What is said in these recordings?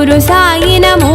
ఊరు సాగినమో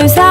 를 사.